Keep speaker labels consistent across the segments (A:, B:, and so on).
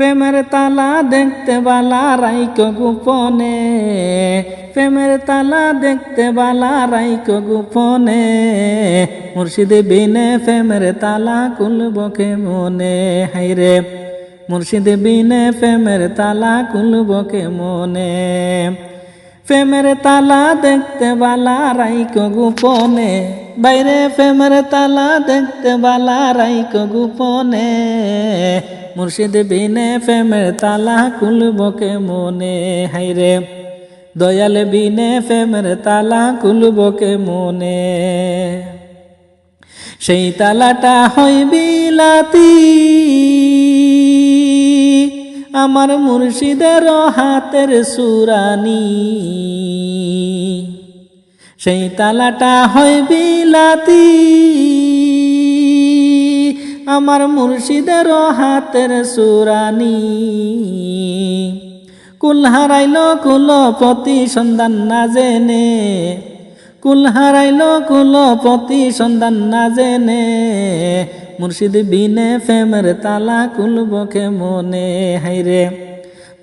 A: প্রেমের তালা দেখতে বালা রাইক গোপনে প্রেমের তালা দেখতে বালা রাইক গোপনে মুর্শিদে বিনে প্রেমের তালা কুলবকে মনে হাইরে মুর্শিদে বিনে প্রেমের তালা কুলবকে মনে প্রেমের তালা দেখতে বালা রাইক গোপনে বাইরে প্রেমের তালা দেখতে বালা রাইক গোপনে মুর্শিদ বিনে প্রেমের তালা কুলবকে মনে হাইরে দয়াল বিনে প্রেমের তালা কুলবকে মনে। সেই তালাটা হইবিলাতি আমার মুর্শিদের হাতের সুরানি। সেই তালাটা হইবিলাতি আমার মুর্শিদের হাতের সুরানি। কুল হারাইল, কুল প্রতি সন্ধান না জেনে। কুল হারাইল, কুল প্রতি সন্ধান না জেনে। মুর্শিদ বিনে ফেমের তালা কুলবকে মনে হাইরে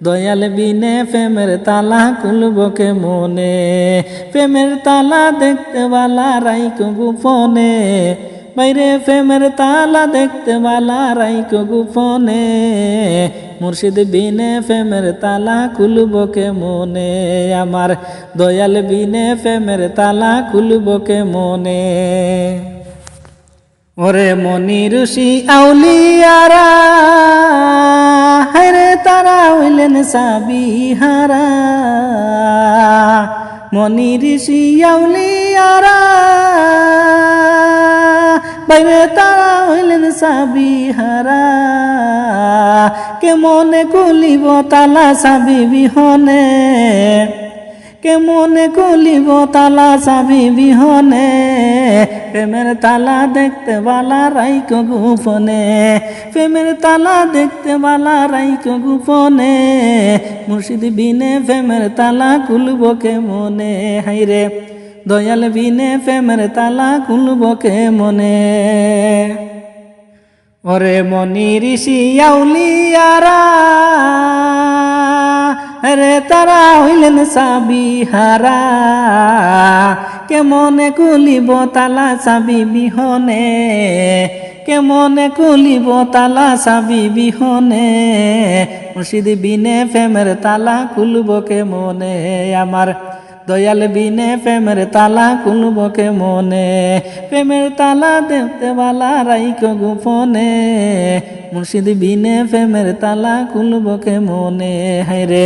A: দয়াল বিনে প্রেমের তালা কুলবকে মনে প্রেমের তালা দেখতে বালা রাইক গোপনে বাইরে প্রেমের তালা দেখতে বালা রাইক গোপনে। মুর্শিদ বিনে প্রেমের তালা কুলবকে মনে আমার দয়াল বিনে প্রেমের তালা কুলবকে মনে ওরে মনি ঋষি আউলিয়ারা, হায়রে তারা হইলেন সাবিহারা। মনি ঋষি আউলিয়ারা বাইরে তারা হইলেন সাবিহারা কে মনে কুলিব তালা সাবি বিহনে? কেমনে কলিব তালা চাবি বিহনে? প্রেমের তালা দেখতে বালা রাইক গোপনে। প্রেমের তালা দেখতে বালা রাইক গোপনে। মুর্শিদ বিনে প্রেমের তালা খুলব কে মনে হাইরে দয়াল বিনে প্রেমের তালা খুলব কে মনে ওরে মনি ঋষি আউলিয়ারা রে তারা হইলেন সাবিহারা কেমনে কুলিব তালা চাবি বিহনে? কেমনে কুলিব তালা চাবি বিহনে? মুর্শিদ বিনে প্রেমের তালা খুলব কে মনে আমার দয়াল বিনে প্রেমের তালা কুলবকে মনে প্রেমের তালা দেখতে বালা রাইক গোপনে। মুর্শিদ বিনে প্রেমের তালা কুলবকে মনে হাইরে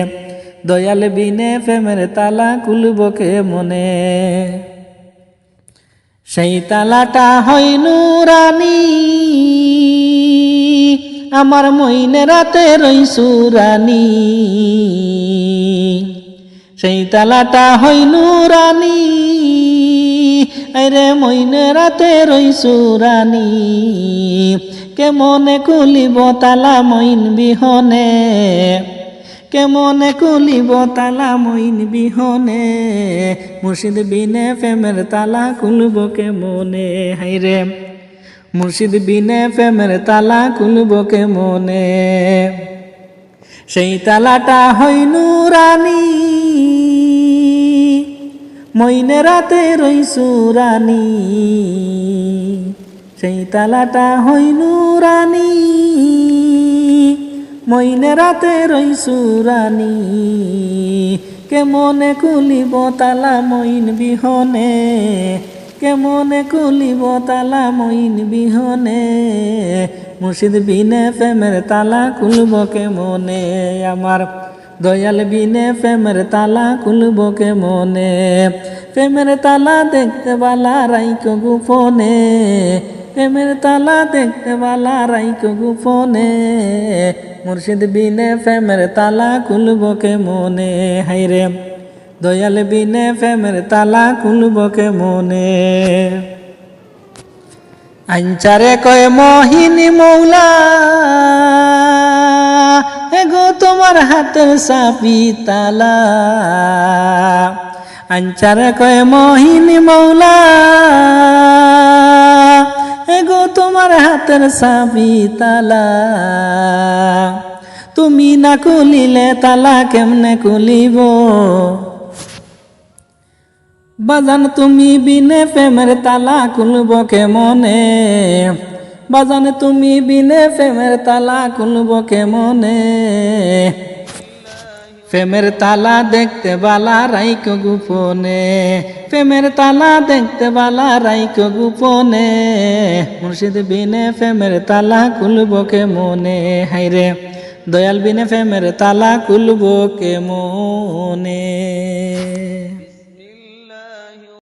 A: দয়াল বিনে প্রেমের তালা কুলবকে মনে সেই তালাটা হয় নুরানি, আমার মইনে রাতে রই সুরানি সেই তালাটা হই নুরানি। আরে মইনে রাতে রই সুরানি। কেমনে কুলিব তালা মইন বিহনে? কেমনে কুলিব তালা মইন বিহনে? মুর্শিদ বিনে প্রেমের তালা কুলব কেমনে? হাইরে মুর্শিদ বিনে প্রেমের তালা কুলব কেমনে? সেই তালাটা হই নুরানি। মইনে রাতে রই সুরানি, সেই তালাটা হই নুরানি। মইনে রাতে রই সুরানি, কেমনে কুলিব তালা মইন বিহনে? কেমনে কুলিব তালা মইন বিহনে? মুর্শিদ বিনে প্রেমের তালা কুলব কেমনে? আমার দয়াল বিনে প্রেমের তালা কুলব কেমনে? প্রেমের তালা দেখতে বালা রাইক গোপনে প্রেমের তালা দেখতে বালা রাইক গোপনে মুর্শিদ বিনে প্রেমের তালা কুলব কেমনে? হাইরে দয়াল বিনে প্রেমের তালা কুলব কেমনে? আঞ্চারে কয় মহিনী মৌলা এগো তোমার হাতের সাপি তালা। আঞ্চারে কয়, মহিনী মৌলা, এগো তোমার হাতের সাবি তালা। তুমি না খুলিলে তালা কেমনে খুলিব? বাজান, তুমি বিনে প্রেমের তালা খুলব কেমনে? বাজান, তুমি বিনে প্রেমের তালা খুলব কেমনে? প্রেমের তালা দেখতে বালা রাইক গোপনে। প্রেমের তালা দেখতে বালা রাইক গোপনে। মুর্শিদ বিনে প্রেমের তালা খুলব কে মনে হাইরে দয়াল বিনে প্রেমের তালা খুলব কে মনে